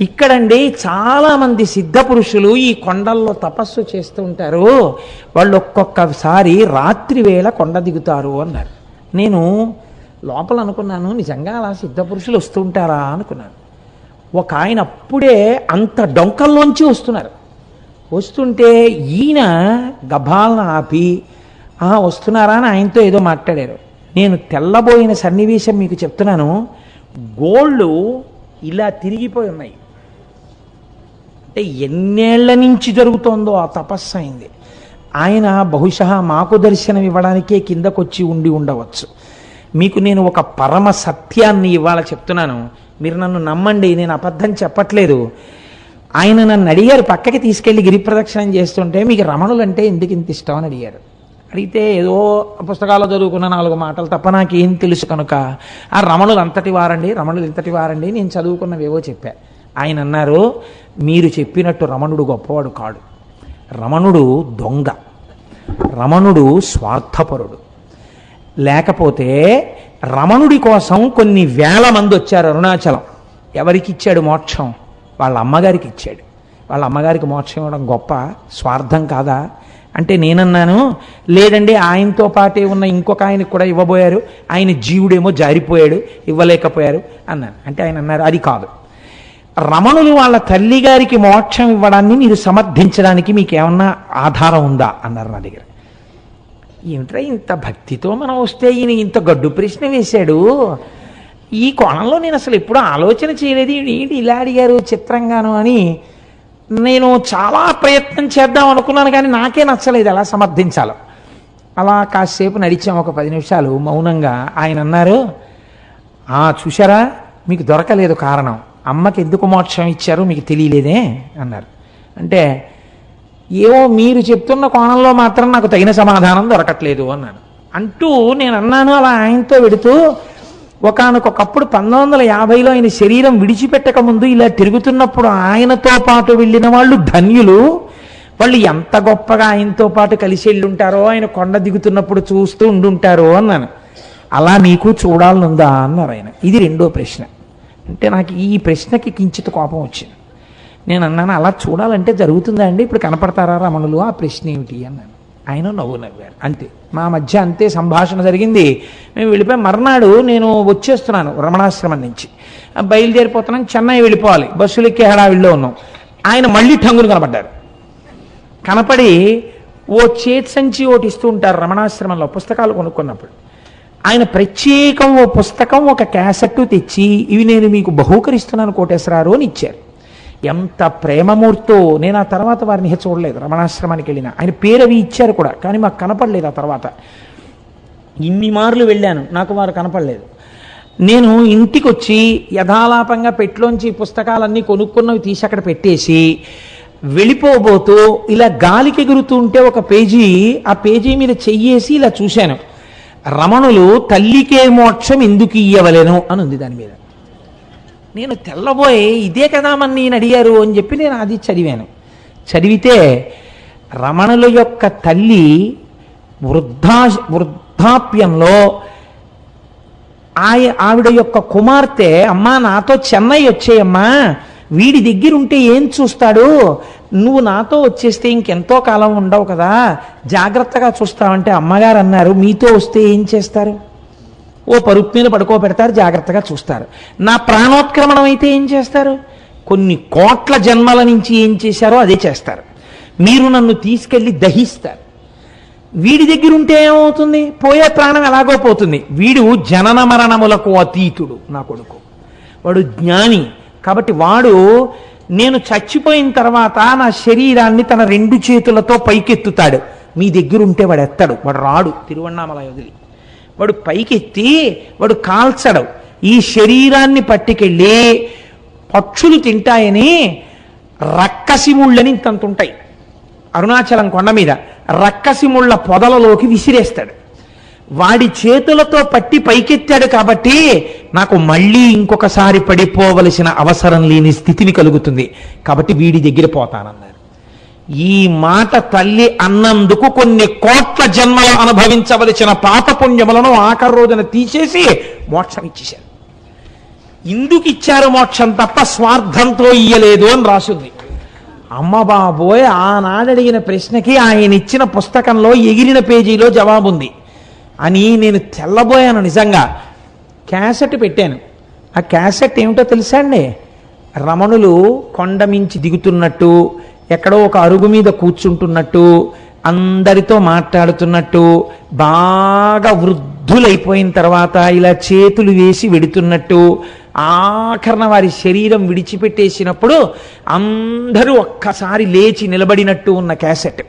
ఇక్కడండి చాలామంది సిద్ధ పురుషులు ఈ కొండల్లో తపస్సు చేస్తూ ఉంటారు. వాళ్ళు ఒక్కొక్కసారి రాత్రి వేళ కొండ దిగుతారు అన్నారు. నేను లోపల అనుకున్నాను నిజంగా అలా సిద్ధ పురుషులు వస్తూ ఉంటారా అనుకున్నాను. ఒక ఆయన అప్పుడే అంత డొంకల్లోంచి వస్తున్నారు. వస్తుంటే ఈయన గభాలను ఆపి "ఆ, వస్తున్నారా? అని ఆయనతో ఏదో మాట్లాడారు. నేను తెల్లబోయిన సన్నివేశం మీకు చెప్తున్నాను. గోళ్ళు ఇలా తిరిగిపోయి ఉన్నాయి. అంటే ఎన్నేళ్ళ నుంచి జరుగుతోందో ఆ తపస్సు అయింది. ఆయన బహుశా మాకు దర్శనం ఇవ్వడానికే కిందకొచ్చి ఉండి ఉండవచ్చు. మీకు నేను ఒక పరమ సత్యాన్ని ఇవాళ చెప్తున్నాను. మీరు నన్ను నమ్మండి నేను అబద్ధం చెప్పట్లేదు. ఆయన నన్ను అడిగారు పక్కకి తీసుకెళ్ళి గిరిప్రదక్షిణం చేస్తుంటే మీకు రమణులు అంటే ఎందుకు ఇంత ఇష్టం? అని అడిగారు. అడిగితే ఏదో పుస్తకాల్లో చదువుకున్న నాలుగు మాటలు తప్ప నాకేం తెలుసు కనుక ఆ రమణులు అంతటి వారండి రమణులు ఇంతటి వారండి నేను చదువుకున్నవేవో చెప్పాను ఆయన అన్నారు మీరు చెప్పినట్టు రమణుడు గొప్పవాడు కాడు. రమణుడు దొంగ. రమణుడు స్వార్థపరుడు. లేకపోతే రమణుడి కోసం కొన్ని వేల మంది వచ్చారు అరుణాచలం. ఎవరికి ఇచ్చాడు మోక్షం? వాళ్ళ అమ్మగారికి ఇచ్చాడు. వాళ్ళ అమ్మగారికి మోక్షం ఇవ్వడం గొప్ప స్వార్థం కాదా? అంటే నేనన్నాను లేదండి ఆయనతో పాటే ఉన్న ఇంకొక ఆయనకు కూడా ఇవ్వబోయారు. ఆయన జీవుడేమో జారిపోయాడు ఇవ్వలేకపోయారు అన్నాను. అంటే ఆయన అన్నారు అది కాదు. రమణులు వాళ్ళ తల్లి గారికి మోక్షం ఇవ్వడాన్ని మీరు సమర్థించడానికి మీకేమన్నా ఆధారం ఉందా? అన్నారు నా దగ్గర. ఏమిట్రా ఇంత భక్తితో మనం వస్తే ఈయన ఇంత గడ్డు ప్రశ్న వేశాడు? ఈ కోణంలో నేను అసలు ఎప్పుడూ ఆలోచన చేయలేదు. ఏంటి ఇలా అడిగారు చిత్రంగాను అని. నేను చాలా ప్రయత్నం చేద్దాం అనుకున్నాను కానీ నాకే నచ్చలేదు. ఎలా సమర్థించాలో. అలా కాసేపు నడిచాం ఒక పది నిమిషాలు. మౌనంగా ఆయన అన్నారు "ఆ, చూశారా? మీకు దొరకలేదు కారణం. అమ్మకి ఎందుకు మోక్షం ఇచ్చారో మీకు తెలియలేదే అన్నారు. అంటే ఏవో మీరు చెప్తున్న కోణంలో మాత్రం నాకు తగిన సమాధానం దొరకట్లేదు అన్నాను. అంటూ నేను అన్నాను అలా ఆయనతో వెడుతూ ఒకనకొకప్పుడు పంతొమ్మిది వందల యాభైలో ఆయన శరీరం విడిచిపెట్టక ముందు ఇలా తిరుగుతున్నప్పుడు ఆయనతో పాటు వెళ్ళిన వాళ్ళు ధన్యులు. వాళ్ళు ఎంత గొప్పగా ఆయనతో పాటు కలిసి వెళ్ళి ఉంటారో ఆయన కొండ దిగుతున్నప్పుడు చూస్తూ ఉండుంటారో అన్నాను. అలా నీకు చూడాలనుందా? అన్నారు ఆయన. ఇది రెండో ప్రశ్న. అంటే నాకు ఈ ప్రశ్నకి కించిత కోపం వచ్చింది. నేను అన్నాను అలా చూడాలంటే జరుగుతుందా అండి? ఇప్పుడు కనపడతారా రమణులు? ఆ ప్రశ్న ఏమిటి? అన్నాను. ఆయన నవ్వు నవ్వారు. అంతే. మా మధ్య అంతే సంభాషణ జరిగింది. మేము వెళ్ళిపోయి మర్నాడు నేను వచ్చేస్తున్నాను రమణాశ్రమం నుంచి. ఆ, బయలుదేరిపోతున్నాను చెన్నై వెళ్ళిపోవాలి. బస్సులు ఎక్కే హడావిడిలో ఉన్నాం. ఆయన మళ్ళీ టంగులు కనపడ్డారు. కనపడి ఓ చేతి సంచి ఒకటి ఇస్తూ ఉంటారు రమణాశ్రమంలో పుస్తకాలు కొనుక్కున్నప్పుడు. ఆయన ప్రత్యేకం ఓ పుస్తకం ఒక క్యాసెట్ తెచ్చి ఇవి నేను మీకు బహూకరిస్తున్నాను కోటేశ్వరారు అని ఇచ్చారు. ఎంత ప్రేమమూర్తో నేను ఆ తర్వాత వారిని చూడలేదు రమణాశ్రమానికి వెళ్ళిన. ఆయన పేరు అవి ఇచ్చారు కూడా కానీ మాకు కనపడలేదు ఆ తర్వాత. ఇన్ని మార్లు వెళ్ళాను నాకు వారు కనపడలేదు. నేను ఇంటికి వచ్చి యథాలాపంగా పెట్లోంచి పుస్తకాలన్నీ కొనుక్కున్నవి తీసి అక్కడ పెట్టేసి వెళ్ళిపోబోతూ ఇలా గాలికి ఎగురుతూ ఉంటే ఒక పేజీ ఆ పేజీ మీద చెయ్యేసి ఇలా చూశాను. రమణులు తల్లికే మోక్షం ఎందుకు ఇయ్యవలేను అని ఉంది దాని మీద. నేను తెల్లబోయి ఇదే కదా మన నేను అడిగారు అని చెప్పి నేను అది చదివాను. చదివితే రమణుల యొక్క తల్లి వృద్ధా వృద్ధాప్యంలో ఆయ ఆవిడ యొక్క కుమార్తె అమ్మా నాతో చెన్నై వచ్చేయమ్మా. వీడి దగ్గర ఉంటే ఏం చూస్తాడు? నువ్వు నాతో వచ్చేస్తే ఇంకెంతో కాలం ఉండవు కదా. జాగ్రత్తగా చూస్తావంటే అమ్మగారు అన్నారు మీతో వస్తే ఏం చేస్తారు? ఓ పరుపు మీద పడుకోబెడతారు జాగ్రత్తగా చూస్తారు. నా ప్రాణోత్క్రమణం అయితే ఏం చేస్తారు? కొన్ని కోట్ల జన్మల నుంచి ఏం చేశారో అదే చేస్తారు. మీరు నన్ను తీసుకెళ్ళి దహిస్తారు. వీడి దగ్గర ఉంటే ఏమవుతుంది? పోయే ప్రాణం ఎలాగో పోతుంది. వీడు జనన మరణములకు అతీతుడు నా కొడుకు. వాడు జ్ఞాని. కాబట్టి వాడు నేను చచ్చిపోయిన తర్వాత నా శరీరాన్ని తన రెండు చేతులతో పైకెత్తుతాడు. మీ దగ్గర ఉంటే వాడు ఎత్తాడు వాడు రాడు. తిరువണ്ണామలై వదిలి. వాడు పైకెత్తి వాడు కాల్చడు. ఈ శరీరాన్ని పట్టుకెళ్ళి పక్షులు తింటాయని రక్కసిముళ్ళని ఇంతంత ఉంటాయి అరుణాచలం కొండ మీద రక్కసిముళ్ళ పొదలలోకి విసిరేస్తాడు. వాడి చేతులతో పట్టి పైకెత్తాడు కాబట్టి నాకు మళ్ళీ ఇంకొకసారి పడిపోవలసిన అవసరం లేని స్థితిని కలుగుతుంది. కాబట్టి వీడి దగ్గర పోతానన్నారు. ఈ మాట తల్లి అన్నందుకు కొన్ని కోట్ల జన్మలు అనుభవించవలసిన పాత పుణ్యములను ఆఖరి రోజున తీసేసి మోక్షం ఇచ్చేశారు. ఇందుకు ఇచ్చారు మోక్షం తప్ప స్వార్థంతో ఇయ్యలేదు అని రాసింది. అమ్మ బాబోయ్ ఆనాడు ప్రశ్నకి ఆయన ఇచ్చిన పుస్తకంలో ఎగిరిన పేజీలో జవాబుంది. అని నేను తెల్లబోయాను నిజంగా. క్యాసెట్ పెట్టాను. ఆ క్యాసెట్ ఏమిటో తెలుసా అండి? రమణులు కొండ మించి దిగుతున్నట్టు ఎక్కడో ఒక అరుగు మీద కూర్చుంటున్నట్టు అందరితో మాట్లాడుతున్నట్టు బాగా వృద్ధులైపోయిన తర్వాత ఇలా చేతులు వేసి వెడుతున్నట్టు ఆఖరణ వారి శరీరం విడిచిపెట్టేసినప్పుడు అందరూ ఒక్కసారి లేచి నిలబడినట్టు ఉన్న క్యాసెట్.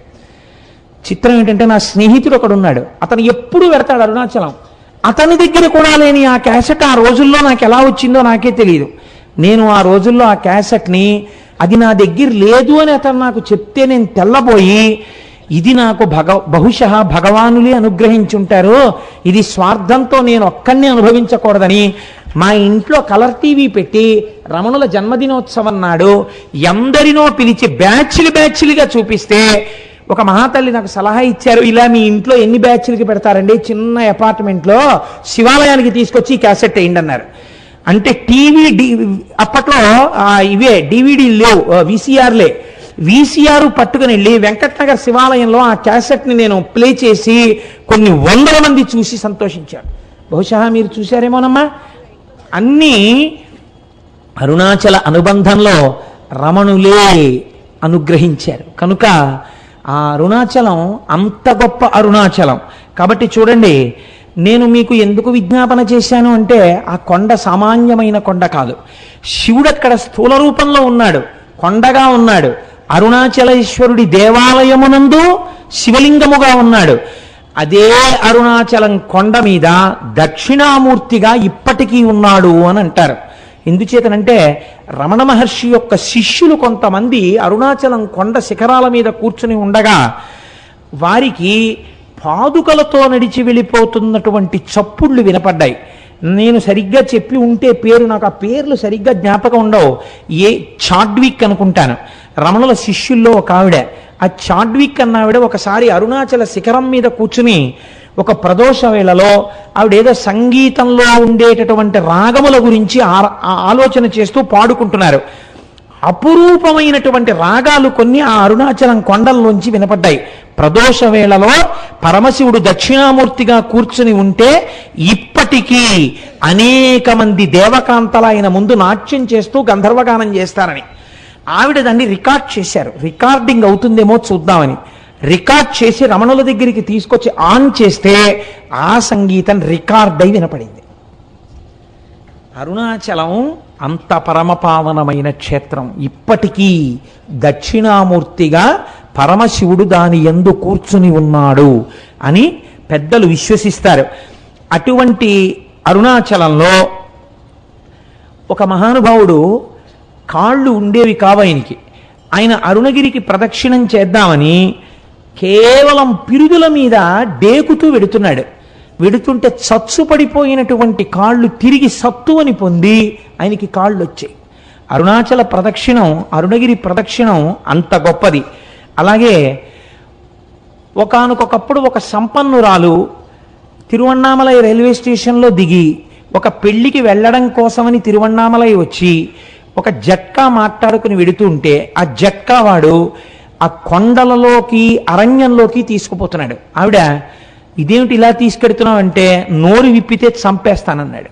చిత్రం ఏంటంటే నా స్నేహితుడు ఒకడున్నాడు అతను ఎప్పుడు పెడతాడు అరుణాచలం. అతని దగ్గర కూడా లేని ఆ క్యాసెట్ ఆ రోజుల్లో నాకు ఎలా వచ్చిందో నాకే తెలియదు నేను ఆ రోజుల్లో ఆ క్యాసెట్ని అది నా దగ్గర లేదు అని అతను నాకు చెప్తే నేను తెల్లబోయి ఇది నాకు భగ బహుశ భగవానులే అనుగ్రహించుంటారు. ఇది స్వార్థంతో నేను ఒక్కడిని అనుభవించకూడదని మా ఇంట్లో కలర్ టీవీ పెట్టి రమణుల జన్మదినోత్సవం నాడు ఎందరినో పిలిచి బ్యాచ్లు బ్యాచ్లుగా చూపిస్తే ఒక మహాతల్లి నాకు సలహా ఇచ్చారు ఇలా మీ ఇంట్లో ఎన్ని బ్యాచ్లకి పెడతారండి? చిన్న అపార్ట్మెంట్లో శివాలయానికి తీసుకొచ్చి ఈ క్యాసెట్ వేయండి అన్నారు. అంటే టీవీ డి అప్పట్లో ఇవే డివిడీ లేవు విసిఆర్లే విసిఆర్ పట్టుకుని వెళ్ళి వెంకటనగర్ శివాలయంలో ఆ క్యాసెట్ని నేను ప్లే చేసి కొన్ని వందల మంది చూసి సంతోషించాడు బహుశా మీరు చూశారేమోనమ్మా? అన్నీ అరుణాచల అనుబంధంలో రమణులే అనుగ్రహించారు. కనుక ఆ అరుణాచలం అంత గొప్ప అరుణాచలం. కాబట్టి చూడండి నేను మీకు ఎందుకు విజ్ఞాపన చేశాను అంటే ఆ కొండ సామాన్యమైన కొండ కాదు. శివుడు అక్కడ స్థూల రూపంలో ఉన్నాడు కొండగా ఉన్నాడు. అరుణాచలేశ్వరుడి దేవాలయమునందు శివలింగముగా ఉన్నాడు. అదే అరుణాచలం కొండ మీద దక్షిణామూర్తిగా ఇప్పటికీ ఉన్నాడు అని అంటారు. ఎందుచేతనంటే రమణ మహర్షి యొక్క శిష్యులు కొంతమంది అరుణాచలం కొండ శిఖరాల మీద కూర్చుని ఉండగా వారికి పాదుకలతో నడిచి వెళ్ళిపోతున్నటువంటి చప్పుళ్ళు వినపడ్డాయి. నేను సరిగ్గా చెప్పి ఉంటే పేరు నాకు ఆ పేర్లు సరిగ్గా జ్ఞాపకం ఉండవు. ఏ చాడ్విక్ అనుకుంటాను. రమణుల శిష్యుల్లో ఒక ఆవిడ. ఆ చాడ్విక్ అన్న ఆవిడ ఒకసారి అరుణాచల శిఖరం మీద కూర్చుని ఒక ప్రదోష వేళలో ఆవిడ ఏదో సంగీతంలో ఉండేటటువంటి రాగముల గురించి ఆ- ఆలోచన చేస్తూ పాడుకుంటున్నారు. అపురూపమైనటువంటి రాగాలు కొన్ని ఆ అరుణాచలం కొండల్లోంచి వినపడ్డాయి. ప్రదోష వేళలో పరమశివుడు దక్షిణామూర్తిగా కూర్చుని ఉంటే ఇప్పటికీ అనేక మంది దేవకాంతల ఆయన ముందు నాట్యం చేస్తూ గంధర్వగానం చేస్తారని. ఆవిడ దాన్ని రికార్డ్ చేశారు. రికార్డింగ్ అవుతుందేమో చూద్దామని. రికార్డ్ చేసి రమణుల దగ్గరికి తీసుకొచ్చి ఆన్ చేస్తే ఆ సంగీతం రికార్డ్ అయి వినపడింది. అరుణాచలం అంత పరమపావనమైన క్షేత్రం. ఇప్పటికీ దక్షిణామూర్తిగా పరమశివుడు దాని ఎందు కూర్చుని ఉన్నాడు అని పెద్దలు విశ్వసిస్తారు. అటువంటి అరుణాచలంలో ఒక మహానుభావుడు కాళ్ళు ఉండేవి కావు ఆయనకి. ఆయన అరుణగిరికి ప్రదక్షిణం చేద్దామని కేవలం పిరుగుల మీద డేకుతూ వెడుతున్నాడు. వెడుతుంటే చచ్చు పడిపోయినటువంటి కాళ్ళు తిరిగి సత్తువని పొంది ఆయనకి కాళ్ళు వచ్చాయి అరుణాచల ప్రదక్షిణం అరుణగిరి ప్రదక్షిణం అంత గొప్పది. అలాగే ఒకనకొకప్పుడు ఒక సంపన్నురాలు తిరువన్నామలై రైల్వే స్టేషన్లో దిగి ఒక పెళ్ళికి వెళ్ళడం కోసమని తిరువన్నామలై వచ్చి ఒక జట్కా మాట్లాడుకుని వెడుతుంటే ఆ జట్కా వాడు ఆ కొండలలోకి అరణ్యంలోకి తీసుకుపోతున్నాడు. ఆవిడ ఇదేమిటి ఇలా తీసుకెడుతున్నావు అంటే నోరు విప్పితే చంపేస్తానన్నాడు.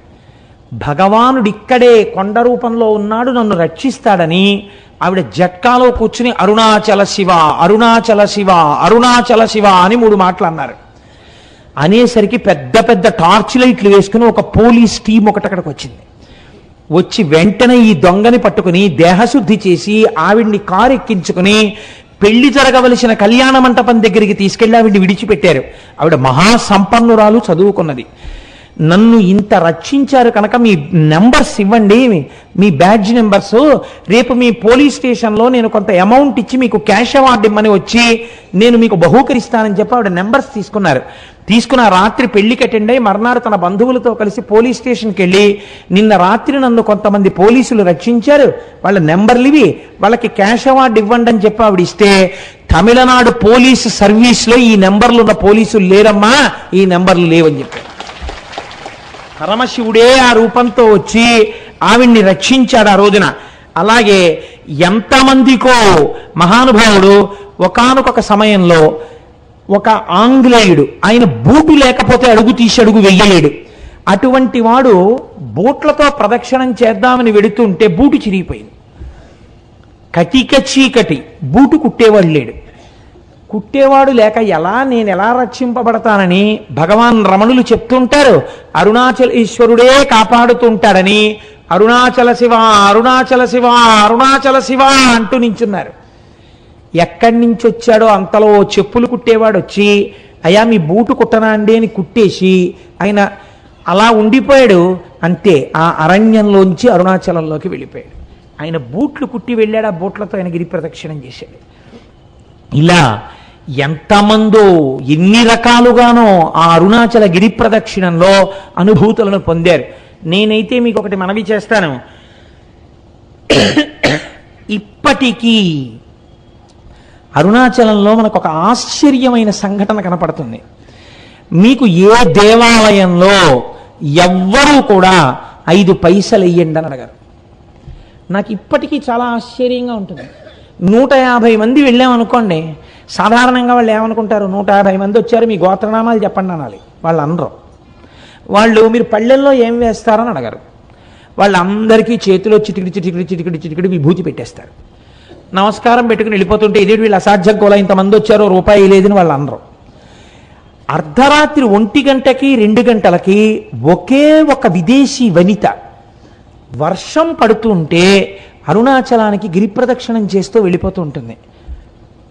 భగవానుడు ఇక్కడే కొండ రూపంలో ఉన్నాడు నన్ను రక్షిస్తాడని ఆవిడ జట్కాలో కూర్చుని అరుణాచల శివ అరుణాచల శివ అరుణాచల శివ అని మూడు మాటలు అన్నారు. అనేసరికి పెద్ద పెద్ద టార్చ్ లైట్లు వేసుకుని ఒక పోలీస్ టీం ఒకటి అక్కడికి వచ్చింది. వచ్చి వెంటనే ఈ దొంగని పట్టుకుని దేహశుద్ధి చేసి ఆవిడ్ని కారు ఎక్కించుకుని పెళ్ళి జరగవలసిన కళ్యాణ మంటపం దగ్గరికి తీసుకెళ్ళి ఆవిడ విడిచిపెట్టారు. ఆవిడ మహాసంపన్నురాలు చదువుకున్నది. నన్ను ఇంత రక్షించారు కనుక మీ నెంబర్స్ ఇవ్వండి మీ బ్యాడ్జ్ నెంబర్స్. రేపు మీ పోలీస్ స్టేషన్లో నేను కొంత అమౌంట్ ఇచ్చి మీకు క్యాష్ అవార్డు ఇమ్మని వచ్చి నేను మీకు బహూకరిస్తానని చెప్పి ఆవిడ నెంబర్స్ తీసుకున్నారు. తీసుకున్న రాత్రి పెళ్ళికి అటెండ్ అయ్యి మర్నాడు తన బంధువులతో కలిసి పోలీస్ స్టేషన్కి వెళ్ళి నిన్న రాత్రి నన్ను కొంతమంది పోలీసులు రక్షించారు. వాళ్ళ నెంబర్లు ఇవి. వాళ్ళకి క్యాష్ అవార్డు ఇవ్వండి అని చెప్పి ఆవిడ ఇస్తే తమిళనాడు పోలీసు సర్వీస్లో ఈ నెంబర్లు ఉన్న పోలీసులు లేరమ్మా ఈ నెంబర్లు లేవని చెప్పారు. పరమశివుడే ఆ రూపంతో వచ్చి ఆవిడ్ని రక్షించాడు ఆ రోజున. అలాగే ఎంతమందికో మహానుభావుడు ఒకానొక సమయంలో ఒక ఆంగ్లేయుడు ఆయన బూటు లేకపోతే అడుగు తీసి అడుగు వెయ్యలేడు అటువంటి వాడు బూట్లతో ప్రదక్షిణం చేద్దామని వెడుతుంటే బూటు చిరిగిపోయింది. కటిక చీకటి బూటు కుట్టేవాడు లేడు. కుట్టేవాడు లేక ఎలా నేను ఎలా రక్షింపబడతానని భగవాన్ రమణులు చెప్తుంటారు. అరుణాచల ఈశ్వరుడే కాపాడుతుంటాడని అరుణాచల శివ అరుణాచల శివ అరుణాచల శివ అంటూ నించున్నారు. ఎక్కడి నుంచి వచ్చాడో అంతలో చెప్పులు కుట్టేవాడు వచ్చి అయ్యా మీ బూటు కుట్టనా అండి అని కుట్టేసి ఆయన అలా ఉండిపోయాడు. అంతే ఆ అరణ్యంలోంచి అరుణాచలంలోకి వెళ్ళిపోయాడు. ఆయన బూట్లు కుట్టి వెళ్ళాడు ఆ బూట్లతో ఆయన గిరి ప్రదక్షిణం చేశాడు. ఇలా ఎంతమందో ఎన్ని రకాలుగానో ఆ అరుణాచల గిరి ప్రదక్షిణంలో అనుభూతులను పొందారు. నేనైతే మీకు ఒకటి మనవి చేస్తాను. ఇప్పటికీ అరుణాచలంలో మనకు ఒక ఆశ్చర్యమైన సంఘటన కనపడుతుంది. మీకు ఏ దేవాలయంలో ఎవ్వరూ కూడా ఐదు పైసలు ఇయ్యండి అని అడగారు. నాకు ఇప్పటికీ చాలా ఆశ్చర్యంగా ఉంటుంది. నూట యాభై మంది వెళ్ళామనుకోండి సాధారణంగా వాళ్ళు ఏమనుకుంటారు? నూట యాభై మంది వచ్చారు మీ గోత్రనామాలు చెప్పండి అనాలి. వాళ్ళు అనరు. వాళ్ళు మీరు పళ్ళెల్లో ఏం వేస్తారని అడగారు. వాళ్ళందరికీ చేతిలో చిటికిడి చిటికిడి చిటికిడి చిటికిడి విభూతి పెట్టేస్తారు. నమస్కారం పెట్టుకుని వెళ్ళిపోతుంటే ఇదే వీళ్ళు అసాధ్యం కూడా? ఇంతమంది వచ్చారో రూపాయి లేదని వాళ్ళు అనరు. అర్ధరాత్రి ఒంటి గంటకి రెండు గంటలకి ఒకే ఒక విదేశీ వనిత వర్షం పడుతుంటే అరుణాచలానికి గిరిప్రదక్షిణం చేస్తూ వెళ్ళిపోతూ ఉంటుంది.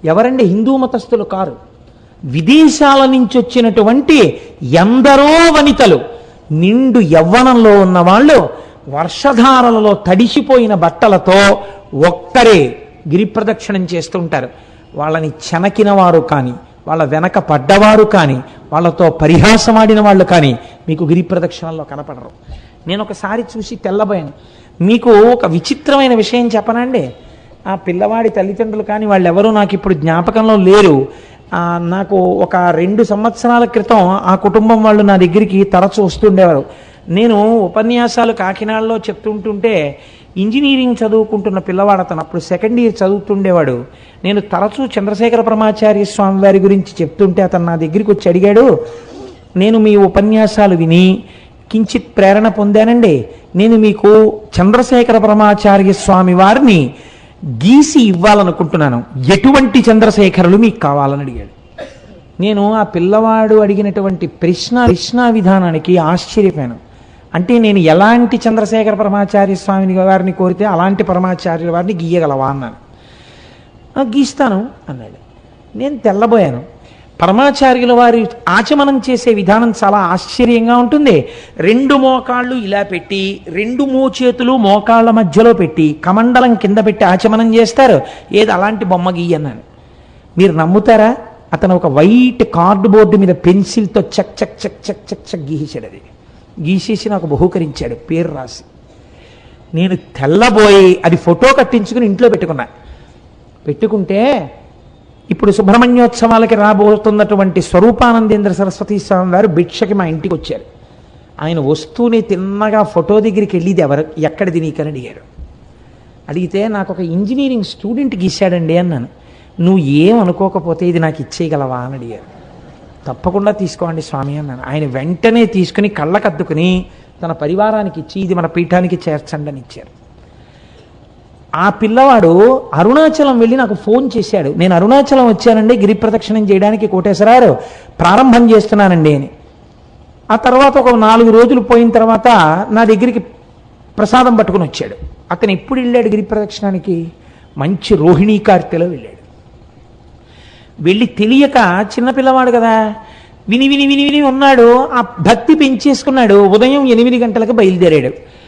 ఎవరండి హిందూ మతస్థులు కారు? విదేశాల నుంచి వచ్చినటువంటి ఎందరో వనితలు నిండు యవ్వనంలో ఉన్న వాళ్ళు వర్షధారలలో తడిసిపోయిన బట్టలతో ఒక్కరే గిరి ప్రదక్షిణం చేస్తుంటారు. వాళ్ళని చెనకిన వారు కానీ వాళ్ళ వెనక పడ్డవారు కానీ వాళ్ళతో పరిహాసమాడిన వాళ్ళు కానీ మీకు గిరి ప్రదక్షిణంలో కనపడరు. నేను ఒకసారి చూసి తెల్లబోయాను. మీకు ఒక విచిత్రమైన విషయం చెప్పనండి ఆ పిల్లవాడి తల్లిదండ్రులు కానీ వాళ్ళెవరూ నాకు ఇప్పుడు జ్ఞాపకంలో లేరు. నాకు ఒక రెండు సంవత్సరాల క్రితం ఆ కుటుంబం వాళ్ళు నా దగ్గరికి తరచూ వస్తుండేవారు. నేను ఉపన్యాసాలు కాకినాడలో చెప్తుంటుంటే ఇంజనీరింగ్ చదువుకుంటున్న పిల్లవాడు అతను అప్పుడు సెకండ్ ఇయర్ చదువుతుండేవాడు. నేను తరచూ చంద్రశేఖర పరమాచార్య స్వామి వారి గురించి చెప్తుంటే అతను నా దగ్గరికి వచ్చి అడిగాడు నేను మీ ఉపన్యాసాలు విని కించిత్ ప్రేరణ పొందానండి. నేను మీకు చంద్రశేఖర పరమాచార్య స్వామి వారిని గీసి ఇవ్వాలనుకుంటున్నాను. ఎటువంటి చంద్రశేఖరులు మీకు కావాలని అడిగాడు. నేను ఆ పిల్లవాడు అడిగినటువంటి ప్రశ్న ప్రశ్న విధానానికి ఆశ్చర్యపోయాను. అంటే నేను ఎలాంటి చంద్రశేఖర పరమాచార్య స్వామిని వారిని కోరితే అలాంటి పరమాచార్యుల వారిని గీయగలవా అన్నాను. గీస్తాను అన్నాడు. నేను తెల్లబోయాను. పరమాచార్యుల వారి ఆచమనం చేసే విధానం చాలా ఆశ్చర్యంగా ఉంటుంది. రెండు మోకాళ్ళు ఇలా పెట్టి రెండు మోచేతులు మోకాళ్ళ మధ్యలో పెట్టి కమండలం కింద పెట్టి ఆచమనం చేస్తారు. ఏది అలాంటి బొమ్మ గీయన్నాను మీరు నమ్ముతారా? అతను ఒక వైట్ కార్డు బోర్డు మీద పెన్సిల్తో చక్ చక్ చక్ చక్ చక్ చక్ గీసాడు అది. గీసేసి నాకు బహూకరించాడు. పేరు రాసి. నేను తెల్లబోయి అది ఫోటో కట్టించుకుని ఇంట్లో పెట్టుకున్నా. పెట్టుకుంటే ఇప్పుడు సుబ్రహ్మణ్యోత్సవాలకి రాబోతున్నటువంటి స్వరూపానందేంద్ర సరస్వతి స్వామి వారు భిక్షకి మా ఇంటికి వచ్చారు. ఆయన వస్తూనే తిన్నగా ఫోటో దగ్గరికి వెళ్ళిది ఎవరు? ఎక్కడిది నీకని అడిగారు. అడిగితే నాకు ఒక ఇంజనీరింగ్ స్టూడెంట్ గీశాడండి అన్నాను. నువ్వు ఏం అనుకోకపోతే ఇది నాకు ఇచ్చేయగలవా అని అడిగారు. తప్పకుండా తీసుకోండి స్వామి అన్నాను. ఆయన వెంటనే తీసుకుని కళ్ళకద్దుకుని తన పరివారానికి ఇచ్చి ఇది మన పీఠానికి చేర్చండి అని ఇచ్చారు. ఆ పిల్లవాడు అరుణాచలం వెళ్ళి నాకు ఫోన్ చేశాడు. నేను అరుణాచలం వచ్చానండి గిరి ప్రదక్షిణం చేయడానికి కోటేశ్వరారు ప్రారంభం చేస్తున్నానండి అని. ఆ తర్వాత ఒక నాలుగు రోజులు పోయిన తర్వాత నా దగ్గరికి ప్రసాదం పట్టుకుని వచ్చాడు. అతను ఎప్పుడు వెళ్ళాడు గిరి ప్రదక్షిణానికి? మంచి రోహిణీ కార్తెలో వెళ్ళాడు. వెళ్ళి తెలియక చిన్నపిల్లవాడు కదా విని విని విని విని ఉన్నాడు. ఆ భక్తి పెంచేసుకున్నాడు. ఉదయం ఎనిమిది గంటలకు బయలుదేరాడు.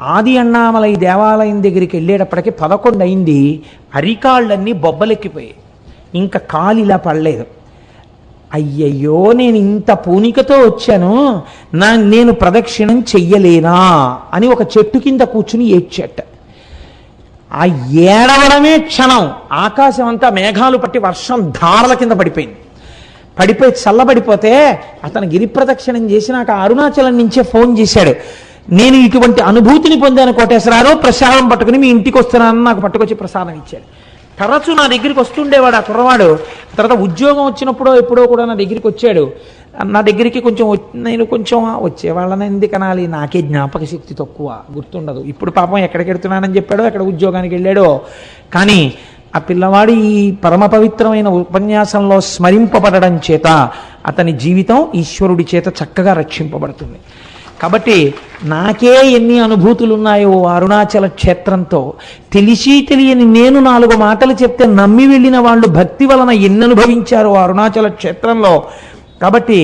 ఆది అన్నామలై దేవాలయం దగ్గరికి వెళ్ళేటప్పటికి పదకొండు అయింది. అరికాళ్ళన్నీ బొబ్బలెక్కిపోయాయి. ఇంకా కాలు ఇలా పడలేదు. అయ్యయ్యో నేను ఇంత పూనికతో వచ్చాను. నా నేను ప్రదక్షిణం చెయ్యలేనా అని ఒక చెట్టు కింద కూర్చుని ఏడ్చేట. ఆ ఏడవడమే క్షణం. ఆకాశం అంతా మేఘాలు పట్టి వర్షం ధారల కింద పడిపోయింది. పడిపోయి చల్లబడిపోతే అతను గిరి ప్రదక్షిణం చేసి నాకు అరుణాచలం నుంచే ఫోన్ చేశాడు. నేను ఇటువంటి అనుభూతిని పొందాను కోటేశ్వరరావు ప్రసాదం పట్టుకుని మీ ఇంటికి వస్తున్నానని నాకు పట్టుకొచ్చి ప్రసాదం ఇచ్చాడు. తరచూ నా దగ్గరికి వస్తుండేవాడు ఆ కుర్రవాడు. తర్వాత ఉద్యోగం వచ్చినప్పుడో ఎప్పుడో కూడా నా దగ్గరికి వచ్చాడు. నా దగ్గరికి కొంచెం నేను కొంచెం వచ్చేవాళ్ళని ఎందుకు అనాలి? నాకే జ్ఞాపక శక్తి తక్కువ గుర్తుండదు. ఇప్పుడు పాపం ఎక్కడికి వెళ్తున్నానని చెప్పాడో ఎక్కడ ఉద్యోగానికి వెళ్ళాడో. కానీ ఆ పిల్లవాడి ఈ పరమ పవిత్రమైన ఉపన్యాసంలో స్మరింపబడడం చేత అతని జీవితం ఈశ్వరుడి చేత చక్కగా రక్షింపబడుతుంది. కాబట్టి నాకే ఎన్ని అనుభూతులు ఉన్నాయో అరుణాచల క్షేత్రంతో తెలిసి తెలియని నేను నాలుగు మాటలు చెప్తే నమ్మి వెళ్ళిన వాళ్ళు భక్తి వలన ఎన్ని అనుభవించారో అరుణాచల క్షేత్రంలో. కాబట్టి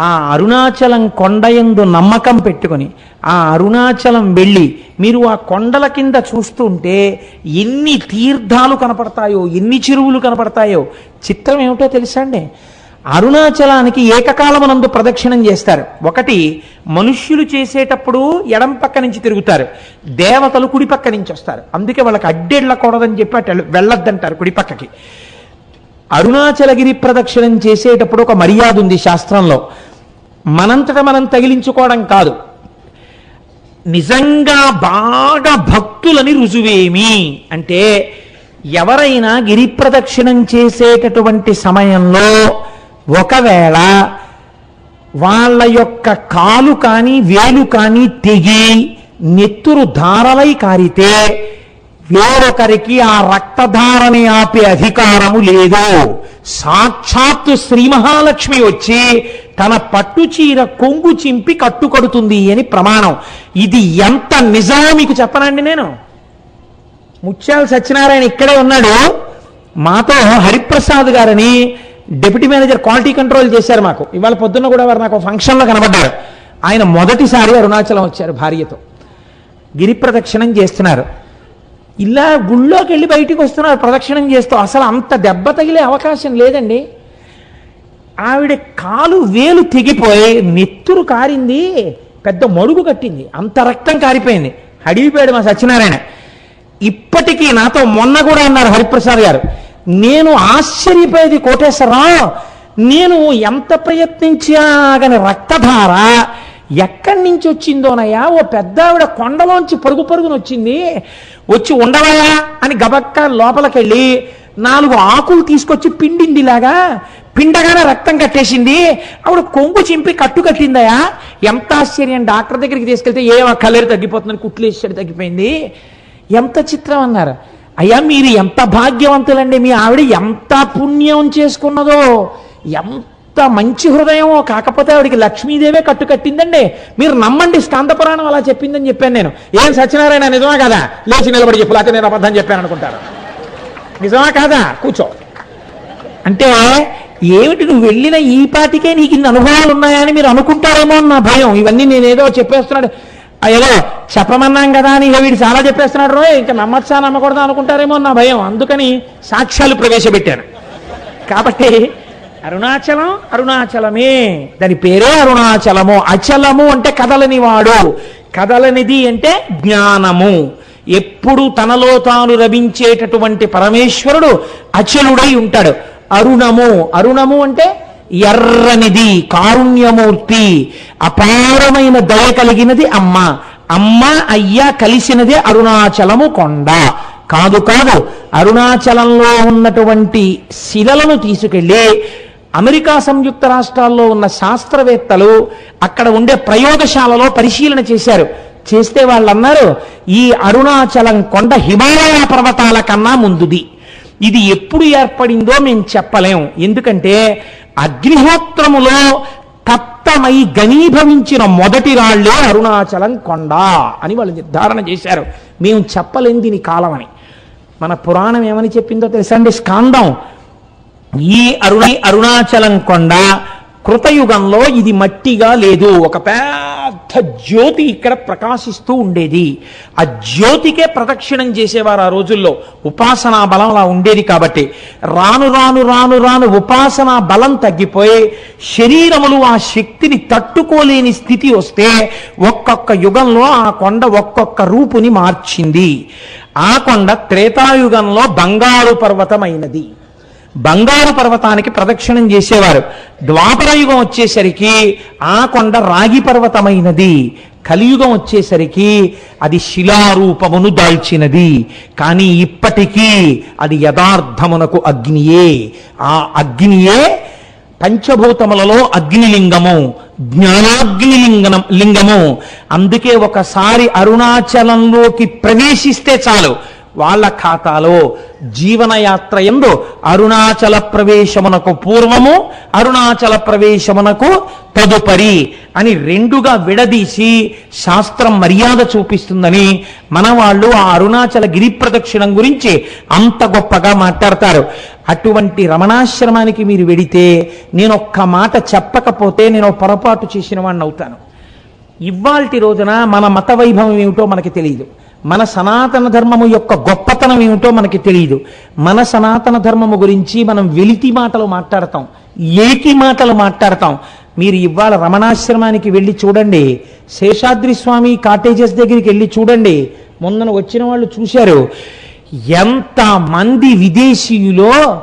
ఆ అరుణాచలం కొండయందు నమ్మకం పెట్టుకొని ఆ అరుణాచలం వెళ్ళి మీరు ఆ కొండల కింద చూస్తుంటే ఎన్ని తీర్థాలు కనపడతాయో ఎన్ని చెరువులు కనపడతాయో చిత్రం ఏమిటో తెలుసా అండి? అరుణాచలానికి ఏకకాలమనందు ప్రదక్షిణం చేస్తారు. ఒకటి మనుష్యులు చేసేటప్పుడు ఎడం పక్క నుంచి తిరుగుతారు. దేవతలు కుడి పక్క నుంచి వస్తారు. అందుకే వాళ్ళకి అడ్డెళ్ళకూడదని చెప్పి అటు వెళ్ళొద్దంటారు కుడి పక్కకి. అరుణాచలగిరి ప్రదక్షిణం చేసేటప్పుడు ఒక మర్యాద ఉంది శాస్త్రంలో. మనంతట మనం తగిలించుకోవడం కాదు. నిజంగా బాగా భక్తులని రుజువేమి? అంటే ఎవరైనా గిరి ప్రదక్షిణం చేసేటటువంటి సమయంలో ఒకవేళ వాళ్ళ యొక్క కాలు కానీ వేలు కానీ తెగి నెత్తురు ధారలై కారితే వేరొకరికి ఆ రక్తధారని ఆపే అధికారము లేదు. సాక్షాత్తు శ్రీ మహాలక్ష్మి వచ్చి తన పట్టు చీర కొంగు చింపి కట్టుకడుతుంది అని ప్రమాణం. ఇది ఎంత నిజమో మీకు చెప్పనండి నేను. ముత్యాల సత్యనారాయణ ఇక్కడే ఉన్నాడు. మాతో హరిప్రసాద్ గారని డెప్యూటీ మేనేజర్ క్వాలిటీ కంట్రోల్ చేశారు మాకు. ఇవాళ పొద్దున్న కూడా వారు నాకు ఫంక్షన్లో కనబడ్డారు. ఆయన మొదటిసారి అరుణాచలం వచ్చారు భార్యతో. గిరి ప్రదక్షిణం చేస్తున్నారు. ఇలా గుళ్ళోకి వెళ్ళి బయటికి వస్తున్నారు ప్రదక్షిణం చేస్తూ. అసలు అంత దెబ్బ తగిలే అవకాశం లేదండి. ఆవిడ కాలు వేలు తెగిపోయి నెత్తురు కారింది పెద్ద మడుగు కట్టింది. అంత రక్తం కారిపోయింది. అడిగిపోయాడు మా సత్యనారాయణ. ఇప్పటికీ నాతో మొన్న కూడా అన్నారు హరిప్రసాద్ గారు. నేను ఆశ్చర్యపోయేది కోటేశ్వరరావు నేను ఎంత ప్రయత్నించాగని రక్తధార ఎక్కడి నుంచి వచ్చిందోనయ్యా? ఓ పెద్ద ఆవిడ కొండలోంచి పరుగు పరుగున వచ్చింది. వచ్చి ఉండవయా అని గబక్క లోపలికెళ్ళి నాలుగు ఆకులు తీసుకొచ్చి పిండింది ఇలాగా పిండగానే రక్తం కట్టేసింది. ఆవిడ కొంగు చింపి కట్టు కట్టిందయా ఎంత ఆశ్చర్యం డాక్టర్ దగ్గరికి తీసుకెళ్తే ఏం కలర్ తగ్గిపోతుందని కుట్లేసాడు తగ్గిపోయింది. ఎంత చిత్రం అన్నారు. అయ్యా మీరు ఎంత భాగ్యవంతులండి? మీ ఆవిడ ఎంత పుణ్యం చేసుకున్నదో ఎంత మంచి హృదయమో కాకపోతే ఆవిడికి లక్ష్మీదేవే కట్టు కట్టిందండి. మీరు నమ్మండి స్కందపురాణం అలా చెప్పిందని చెప్పాను నేను. ఏం సత్యనారాయణ నిజమా కదా? లేచి నిలబడి చెప్పు లేకపోతే నేను అబద్ధం చెప్పాను అనుకుంటారు. నిజమా కాదా? కూర్చో. అంటే ఏమిటి నువ్వు వెళ్ళిన ఈ పాటికే నీకు ఇన్ని అనుభవాలు ఉన్నాయని మీరు అనుకుంటారేమో అని నా భయం. ఇవన్నీ నేనేదో చెప్పేస్తున్నాడు. ఏదో చెప్పమన్నాం కదా అని వీడు చాలా చెప్పేస్తున్నాడు రోయ్ ఇంకా నమ్మచ్చా నమ్మకూడదా అనుకుంటారేమో నా భయం. అందుకని సాక్ష్యాలు ప్రవేశపెట్టాను. కాబట్టి అరుణాచలం అరుణాచలమే. దాని పేరే అరుణాచలము. అచలము అంటే కదలని వాడు. కదలనిది అంటే జ్ఞానము. ఎప్పుడు తనలో తాను రవించేటటువంటి పరమేశ్వరుడు అచలుడై ఉంటాడు. అరుణము. అరుణము అంటే ఎర్రనిది కారుణ్యమూర్తి అపారమైన దయ కలిగినది అమ్మ. అమ్మ అయ్య కలిసినదే అరుణాచలము కొండ. కాదు కాదు అరుణాచలంలో ఉన్నటువంటి శిలలను తీసుకెళ్ళి అమెరికా సంయుక్త రాష్ట్రాల్లో ఉన్న శాస్త్రవేత్తలు అక్కడ ఉండే ప్రయోగశాలలో పరిశీలన చేశారు. చేస్తే వాళ్ళు అన్నారు ఈ అరుణాచలం కొండ హిమాలయ పర్వతాల కన్నా ముందుది. ఇది ఎప్పుడు ఏర్పడిందో మేము చెప్పలేం. ఎందుకంటే అగ్నిహోత్రములో తప్తమై గనీభవించిన మొదటి రాళ్ళే అరుణాచలం కొండ అని వాళ్ళు నిర్ధారణ చేశారు. మేము చెప్పలేం దీని కాలం అని మన పురాణం ఏమని చెప్పిందో తెలుసా అండి స్కాందం. ఈ అరుణ అరుణాచలం కొండ కృతయుగంలో ఇది మట్టిగా లేదు. ఒక పెద్ద జ్యోతి ఇక్కడ ప్రకాశిస్తూ ఉండేది. ఆ జ్యోతికే ప్రదక్షిణం చేసేవారు ఆ రోజుల్లో. ఉపాసనా బలం అలా ఉండేది కాబట్టి. రాను రాను రాను రాను ఉపాసనా బలం తగ్గిపోయి శరీరములు ఆ శక్తిని తట్టుకోలేని స్థితి వస్తే ఒక్కొక్క యుగంలో ఆ కొండ ఒక్కొక్క రూపుని మార్చింది. ఆ కొండ త్రేతాయుగంలో బంగారు పర్వతమైనది. బంగారు పర్వతానికి ప్రదక్షిణం చేసేవారు. ద్వాపరయుగం వచ్చేసరికి ఆ కొండ రాగి పర్వతమైనది. కలియుగం వచ్చేసరికి అది శిలారూపమును దాల్చినది. కానీ ఇప్పటికీ అది యథార్థమునకు అగ్నియే. ఆ అగ్నియే పంచభూతములలో అగ్నిలింగము జ్ఞానాగ్నిలింగనం లింగము. అందుకే ఒకసారి అరుణాచలంలోకి ప్రవేశిస్తే చాలు. వాళ్ళ ఖాతాలో జీవనయాత్ర ఎందు అరుణాచల ప్రవేశమునకు పూర్వము అరుణాచల ప్రవేశమునకు తదుపరి అని రెండుగా విడదీసి శాస్త్రం మర్యాద చూపిస్తుందని మన వాళ్ళు ఆ అరుణాచల గిరి ప్రదక్షిణం గురించి అంత గొప్పగా మాట్లాడతారు. అటువంటి రమణాశ్రమానికి మీరు వెడితే నేను ఒక్క మాట చెప్పకపోతే నేను పొరపాటు చేసిన వాడిని అవుతాను ఇవాల్టి రోజున మన మత వైభవం ఏమిటో మనకి తెలియదు మన సనాతన ధర్మము యొక్క గొప్పతనం ఏమిటో మనకి తెలియదు మన సనాతన ధర్మము గురించి మనం వెలితి మాటలు మాట్లాడతాం. ఏకి మాటలు మాట్లాడతాం. మీరు ఇవాళ రమణాశ్రమానికి వెళ్ళి చూడండి. శేషాద్రి స్వామి కాటేజెస్ దగ్గరికి వెళ్ళి చూడండి. మొన్న వచ్చిన వాళ్ళు చూశారు. ఎంత మంది విదేశీయులో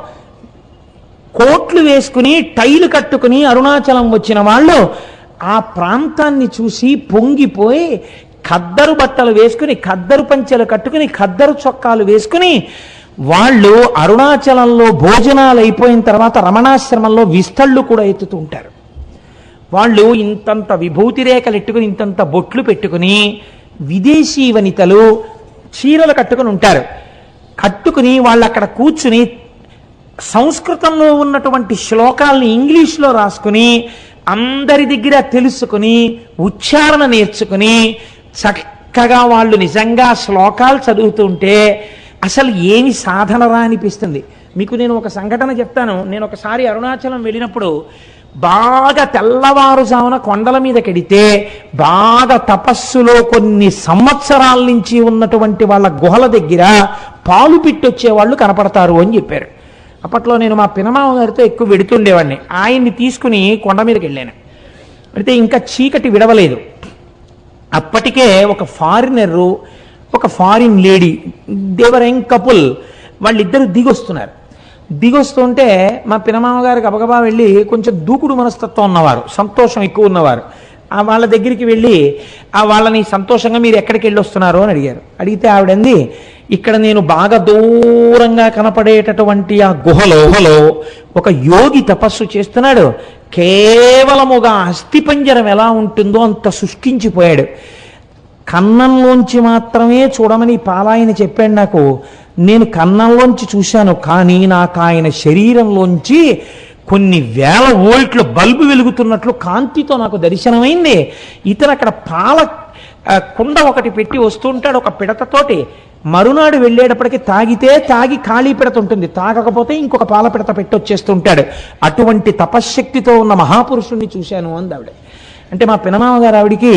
కోట్లు వేసుకుని టైలు కట్టుకుని అరుణాచలం వచ్చిన వాళ్ళు ఆ ప్రాంతాన్ని చూసి పొంగిపోయి ఖద్దరు బట్టలు వేసుకుని ఖద్దరు పంచెలు కట్టుకుని ఖద్దరు చొక్కాలు వేసుకుని వాళ్ళు అరుణాచలంలో భోజనాలు అయిపోయిన తర్వాత రమణాశ్రమంలో విస్తళ్ళు కూడా ఎత్తుతూ ఉంటారు. వాళ్ళు ఇంతంత విభూతి రేఖలు ఎట్టుకుని ఇంతంత బొట్లు పెట్టుకుని విదేశీ వనితలు చీరలు కట్టుకుని ఉంటారు. కట్టుకుని వాళ్ళు అక్కడ కూర్చుని సంస్కృతంలో ఉన్నటువంటి శ్లోకాల్ని ఇంగ్లీష్లో రాసుకుని అందరి దగ్గర తెలుసుకుని ఉచ్చారణ నేర్చుకుని చక్కగా వాళ్ళు నిజంగా శ్లోకాలు చదువుతుంటే అసలు ఏమి సాధనరా అనిపిస్తుంది మీకు నేను ఒక సంఘటన చెప్తాను. నేను ఒకసారి అరుణాచలం వెళ్ళినప్పుడు బాగా తెల్లవారుజామున కొండల మీద కడితే బాగా తపస్సులో కొన్ని సంవత్సరాల నుంచి ఉన్నటువంటి వాళ్ళ గుహల దగ్గర పాలు పిట్టొచ్చే వాళ్ళు కనపడతారు అని చెప్పారు. అప్పట్లో నేను మా పినమామ గారితో ఎక్కువ వెడుతుండేవాడిని. ఆయన్ని తీసుకుని కొండ మీదకి వెళ్ళాను. అయితే ఇంకా చీకటి విడవలేదు. అప్పటికే ఒక ఫారినరు ఒక foreign lady they were young couple వాళ్ళిద్దరు దిగొస్తున్నారు. దిగొస్తుంటే మా పినమామ గారు గబగబా వెళ్ళి కొంచెం దూకుడు మనస్తత్వం ఉన్నవారు సంతోషం ఎక్కువ ఉన్నవారు. ఆ వాళ్ళ దగ్గరికి వెళ్ళి ఆ వాళ్ళని సంతోషంగా మీరు ఎక్కడికి వెళ్ళి వస్తున్నారు అని అడిగారు. అడిగితే ఆవిడంది ఇక్కడ నేను బాగా దూరంగా కనపడేటటువంటి ఆ గుహలో ఒక యోగి తపస్సు చేస్తున్నాడు. కేవలముగా అస్థిపంజరం ఎలా ఉంటుందో అంత శుష్కించిపోయాడు. కన్నంలోంచి మాత్రమే చూడమని పాలాయన చెప్పాడు నాకు. నేను కన్నంలోంచి చూశాను కానీ నాకు ఆయన శరీరంలోంచి కొన్ని వేల వోల్ట్ల బల్బు వెలుగుతున్నట్లు కాంతితో నాకు దర్శనమైంది. ఇతను అక్కడ పాల కుండ ఒకటి పెట్టి వస్తుంటాడు ఒక పిడతతోటి. మరునాడు వెళ్ళేటప్పటికి తాగితే తాగి ఖాళీ పిడత ఉంటుంది. తాగకపోతే ఇంకొక పాల పిడత అటువంటి తపశ్శక్తితో ఉన్న మహాపురుషుణ్ణి చూశాను అంది ఆవిడ. అంటే మా పినమామ గారు ఆవిడికి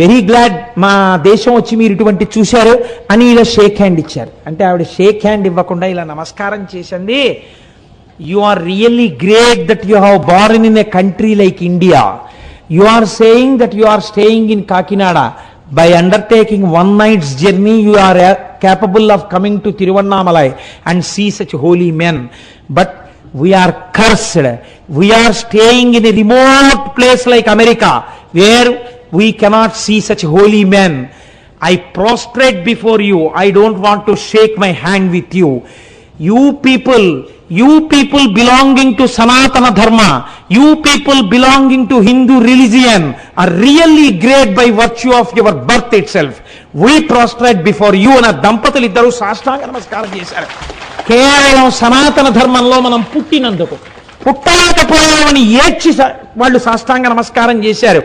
వెరీ గ్లాడ్ మా దేశం వచ్చి మీరు ఇటువంటి చూశారు అని ఇలా షేక్ హ్యాండ్ ఇచ్చారు. అంటే ఆవిడ షేక్ హ్యాండ్ ఇవ్వకుండా ఇలా నమస్కారం చేసింది. You are really great that you have born in a country like India you are saying that you are staying in Kakinada. by undertaking one night's journey, you are uh, capable of coming to Tiruvannamalai and see such holy men. But we are cursed. We are staying in a remote place like America, where we cannot see such holy men. I prostrate before you. I don't want to shake my hand with you. You people you people belonging to Sanatana Dharma you people belonging to Hindu religion are really great by virtue of your birth itself we prostrate before you అన్న దంపతులు ఇద్దరు సాష్టాంగ నమస్కారం చేశారు. కేవలం సనాతన ధర్మంలో మనం పుట్టినందుకు. పుట్టలేకపోయామని ఏడ్చి వాళ్ళు సాష్టాంగ నమస్కారం చేశారు.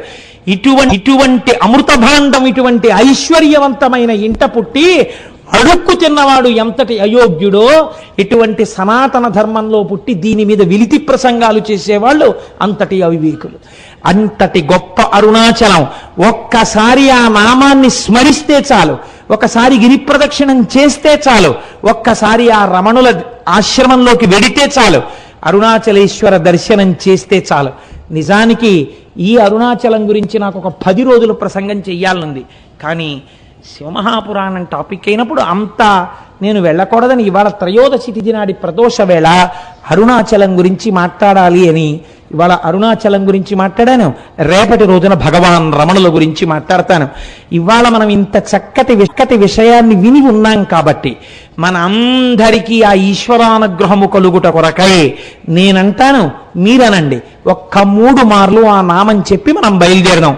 ఇటువంటి ఇటువంటి అమృత భాండం ఇటువంటి ఐశ్వర్యవంతమైన ఇంట పుట్టి అడుక్కు తిన్నవాడు ఎంతటి అయోగ్యుడో ఇటువంటి సనాతన ధర్మంలో పుట్టి దీని మీద విలితి ప్రసంగాలు చేసేవాళ్ళు అంతటి అవివేకులు. అంతటి గొప్ప అరుణాచలం. ఒక్కసారి ఆ నామాన్ని స్మరిస్తే చాలు. ఒకసారి గిరి ప్రదక్షిణం చేస్తే చాలు. ఒక్కసారి ఆ రమణుల ఆశ్రమంలోకి వెడితే చాలు. అరుణాచలేశ్వర దర్శనం చేస్తే చాలు. నిజానికి ఈ అరుణాచలం గురించి నాకు ఒక పది రోజులు ప్రసంగం చెయ్యాలనుంది. కానీ శివమహాపురాణం టాపిక్ అయినప్పుడు అంత నేను వెళ్ళకూడదని ఇవాళ త్రయోదశి తిథి నాడి ప్రదోష వేళ అరుణాచలం గురించి మాట్లాడాలి అని ఇవాళ అరుణాచలం గురించి మాట్లాడాను. రేపటి రోజున భగవాన్ రమణుల గురించి మాట్లాడతాను. ఇవాళ మనం ఇంత చక్కటి చక్కటి విషయాన్ని విని ఉన్నాం కాబట్టి మనందరికీ ఆ ఈశ్వరానుగ్రహము కలుగుట కొరకై నేనంటాను మీరనండి ఒక్క మూడు మార్లు ఆ నామం చెప్పి మనం బయలుదేరదాం.